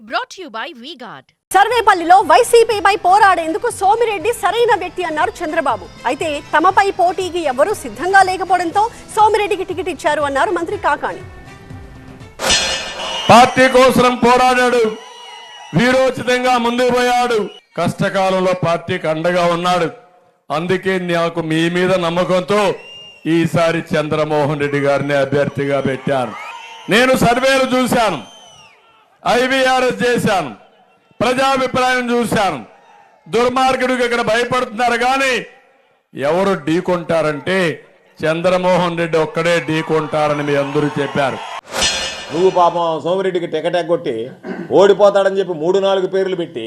to you by VGuard. సర్వేపల్లిలో వైసీపీపై పోరాడేందుకు సోమిరెడ్డి సరైన వ్యక్తి అన్నారు చంద్రబాబు. అయితే తమపై పోటీకి ఎవరూ సిద్ధంగా లేకపోవడంతో సోమిరెడ్డికి టికెట్ ఇచ్చారు అన్నారు మంత్రి కాకాణి. పార్టీ కోసం పోరాడాడు. వీరోచితంగా ముందుకు పోయాడు. కష్టకాలంలో పార్టీకి అండగా ఉన్నాడు. అందుకే నాకు మీ మీద నమ్మకంతో ఈసారి చంద్రమోహన్ రెడ్డి గారిని అభ్యర్థిగా పెట్టాను. నేను సర్వేలు చూశాను. ఐవీఆర్ఎస్ చేశాను. ప్రజాభిప్రాయం చూశాను. దుర్మార్గుడికి ఇక్కడ భయపడుతున్నారు కానీ ఎవరు ఢీకొంటారంటే చంద్రమోహన్ రెడ్డి ఒక్కడే ఢీకొంటారని మీ అందరూ చెప్పారు. నువ్వు పాపం సోమిరెడ్డికి టికెట్ ఎగ్గొట్టి ఓడిపోతాడని చెప్పి మూడు నాలుగు పేర్లు పెట్టి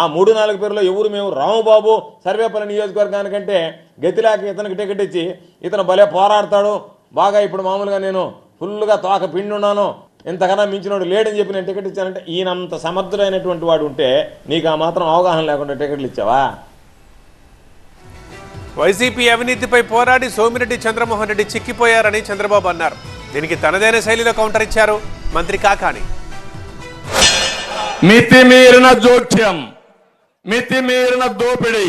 ఆ మూడు నాలుగు పేర్లు ఎవరు మేము? రాముబాబు సర్వేపల్లి నియోజకవర్గానికంటే గతిలేక ఇతనికి టికెట్ ఇచ్చి ఇతను భలే పోరాడతాడు. బాగా ఇప్పుడు మామూలుగా నేను ఫుల్గా తోక పిండి ఉన్నాను. ఇంతకన్నా మించినోడు లేడని చెప్పి నేను టికెట్ ఇచ్చానంటే ఈయనంత సమర్థుడైనటువంటి వాడు ఉంటే నీకు ఆ మాత్రం అవగాహన లేకుండా టికెట్లు ఇచ్చావా? వైసీపీ అవినీతిపై పోరాడి సోమిరెడ్డి చంద్రమోహన్ రెడ్డి చిక్కిపోయారని చంద్రబాబు అన్నారు. దీనికి తనదైన శైలిలో కౌంటర్ ఇచ్చారు మంత్రి కాకాణి మితిమీరిన జోక్యం మితిమీరిన దోపిడీ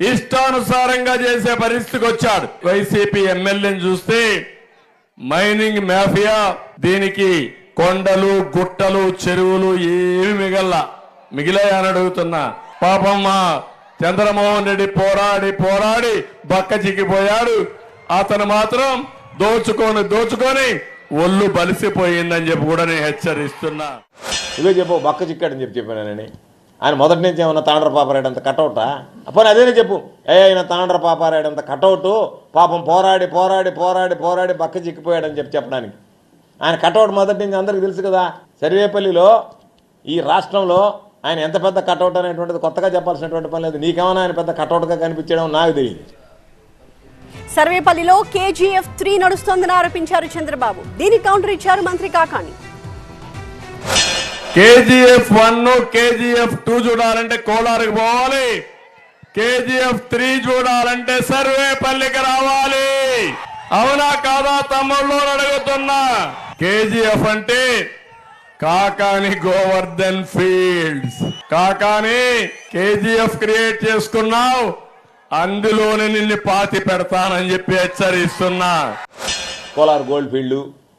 ఇష్టానుసారంగా చేసే పరిస్థితికి వచ్చాడు. వైసీపీ ఎమ్మెల్యేని చూస్తే మైనింగ్ మాఫియా దీనికి కొండలు గుట్టలు చెరువులు ఏమి మిగిలై అని అడుగుతున్నా. పాపం మా చంద్రమోహన్ రెడ్డి పోరాడి పోరాడి బక్క చిక్కిపోయాడు. అతను మాత్రం దోచుకొని దోచుకొని ఒళ్ళు బలిసిపోయిందని చెప్పి కూడా నేను హెచ్చరిస్తున్నా. ఇదే చెప్పు బక్క చిక్కాడని చెప్పి చెప్పానని ఆయన మొదటి నుంచి ఏమన్నా తాండ్ర పాపారాడంత కటౌటా? అప్పుడు అదేనే చెప్పు. ఏ ఆయన తాండ్ర పాపారాడంత కటౌట్ పాపం పోరాడి పోరాడి పోరాడి పోరాడి బక్క చిక్కిపోయాడని చెప్పి చెప్పడానికి. ఆయన కటౌట్ మొదటి నుంచి అందరికీ తెలుసు కదా. సర్వేపల్లిలో ఈ రాష్ట్రంలో ఆయన ఎంత పెద్ద కటౌట్ అనేటువంటిది కొత్తగా చెప్పాల్సినటువంటి పని లేదు. నీకేమైనా ఆయన పెద్ద కటౌట్గా కనిపించడం నాకు తెలియదు. సర్వేపల్లిలో కేజీఎఫ్ త్రీ నడుస్తోందని ఆరోపించారు చంద్రబాబు. దీనికి కౌంటర్ ఇచ్చారు మంత్రి Kakani. KGF one KGF two చూడాలంటే కోలారుకి పోవాలి. కేజీఎఫ్ త్రీ చూడాలంటే సర్వేపల్లికి రావాలి. అవునా కాదా తమ్ముళ్ళు అడుగుతున్నా. కేజీఎఫ్ అంటే Kakani Govardhan fields. Kakani KGF create చేసుకున్నావు. అందులోనే నిన్ను పాతి పెడతానని చెప్పి హెచ్చరిస్తున్నా. Kolar gold field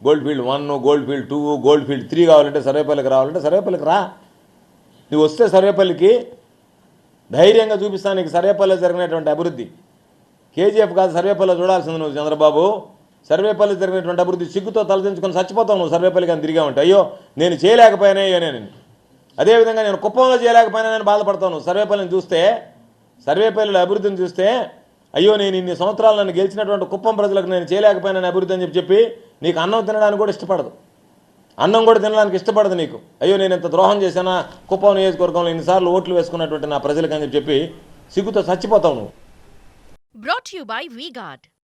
gold field one gold field two gold field three కావాలంటే సర్వేపల్లికి రావాలంటే సర్వేపల్లికి రా. నువ్వు వస్తే సర్వేపల్లికి ధైర్యంగా చూపిస్తాను నీకు సర్వేపల్లి జరిగినటువంటి అభివృద్ధి. కేజీఎఫ్ కాదు సర్వేపల్లి చూడాల్సింది నువ్వు చంద్రబాబు. సర్వేపల్లి జరిగినటువంటి అభివృద్ధి సిగ్గుతో తలదించుకొని చచ్చిపోతావు నువ్వు సర్వేపల్లికి అని తిరిగా ఉంటే అయ్యో నేను చేయలేకపోయానే అయ్యో నేను. అదేవిధంగా నేను కుప్పంలో చేయలేకపోయినా నేను బాధపడతాను సర్వేపల్లిని చూస్తే సర్వేపల్లిలో అభివృద్ధిని చూస్తే అయ్యో నేను ఇన్ని సంవత్సరాలు నన్ను గెలిచినటువంటి కుప్పం ప్రజలకు నేను చేయలేకపోయినా అభివృద్ధి అని చెప్పి చెప్పి నీకు అన్నం తినడానికి కూడా ఇష్టపడదు. అన్నం కూడా తినడానికి ఇష్టపడదు నీకు. అయ్యో నేను ఇంత ద్రోహం చేశానా? కుప్పం నియోజకవర్గంలో ఇన్నిసార్లు ఓట్లు వేసుకున్నటువంటి నా ప్రజలకు అని చెప్పి సిగ్గుతో చచ్చిపోతావు నువ్వు. Brought to by by